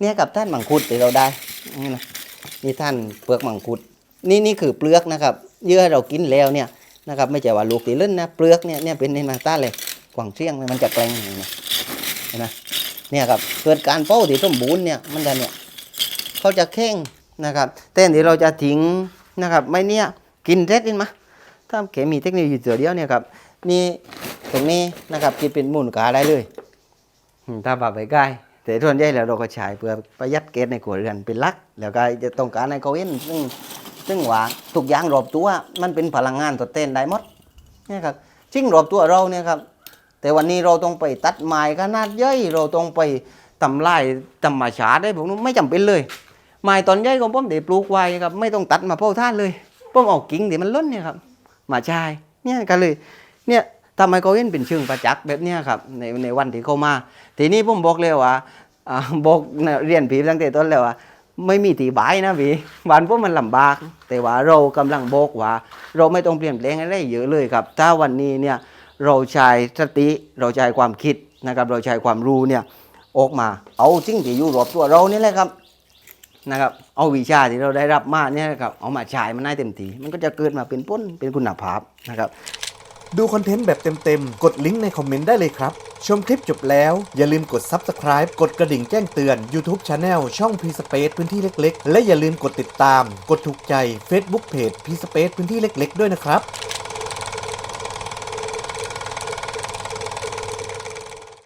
เนี่ยกับท่านมังคุดที่เราได้นี่นะนี่ท่านเปลือกมังคุด นี่นี่คือเปลือกนะครับเยื่อเรากินแล้วเนี่ยนะครับไม่ใช่ว่าลูกตีเล่นนะเปลือกเนี่ยเนี่ยเป็นในมาต้านเลยกวางเชียงมันจะแกล้งนี้นะเห็นไหมเนี่ยครับเกิดการเป้าที่สมบูรณ์เนี่ยมันจะเนี่ยเขาจะแข้งนะครับแต่ที่เราจะทิ้งนะครับไม่เนี่ยกินเร็ดอินมาถ้าเขมีเทคโนโลยีตัวเดียวเนี่ยครับนี่ตรงนี้นะครับกินเป็นมูลค่าได้เลยถ้าปรับไปใกล้ แต่ส่วนใหญ่แล้วเราก็ใช้เพื่อประหยัดแก๊สในครัวเรือนเป็นหลัก แล้วก็จะต้องการให้เขาเห็นซึ่งซึ่งว่าทุกอย่างรอบตัวมันเป็นพลังงานทดแทนได้หมดเนี่ยครับจริงรอบตัวเราเนี่ยครับแต่วันนี้เราต้องไปตัดไม้ขนาดใหญ่เราต้องไปทำลายธรรมชาติได้ผมไม่จำเป็นเลยไม้ตอนใหญ่ของผมเดี๋ยวปลูกไว้ครับไม่ต้องตัดมาเผาท่านเลยผมเอากิ่งเดี๋ยวมันล้นเนี่ยครับมาใช้เนี่ยกันเลยเนี่ย ทำไมเขาเห็นเป็นเชิงประจักษ์แบบนี้ครับในในวันที่เขามา ทีนี้ผมบอกเลยว่าบอกเรียนผีตั้งแต่ต้นแล้วว่าไม่มีตีบายนะพี่บ้านพวกมันลำบาก แต่ว่าเรากำลังบอกว่า เราไม่ต้องเปลี่ยนแปลงอะไรเยอะเลยครับ ถ้าวันนี้เนี่ยเราใช้สติเราใช้ความคิดนะครับ เราใช้ความรู้เนี่ยออกมา เอาสิ่งที่อยู่รอบตัวเรานี่แหละครับนะครับ เอาวิชาที่เราได้รับมาเนี่ยครับเอามาใช้มันได้เต็มที่มันก็จะเกิดมาเป็นพ้นเป็นคุณภาพนะครับ ดูคอนเทนต์แบบเต็มๆ กดลิงก์ในคอมเมนต์ได้เลยครับ ชมคลิปจบแล้ว อย่าลืมกด Subscribe กดกระดิ่งแจ้งเตือน YouTube Channel ช่อง p s p a c e พื้นที่เล็กๆ และอย่าลืมกดติดตาม กดถูกใจ Facebook Page p s p a c e พื้นที่เล็ก ๆ ด้วยนะครับ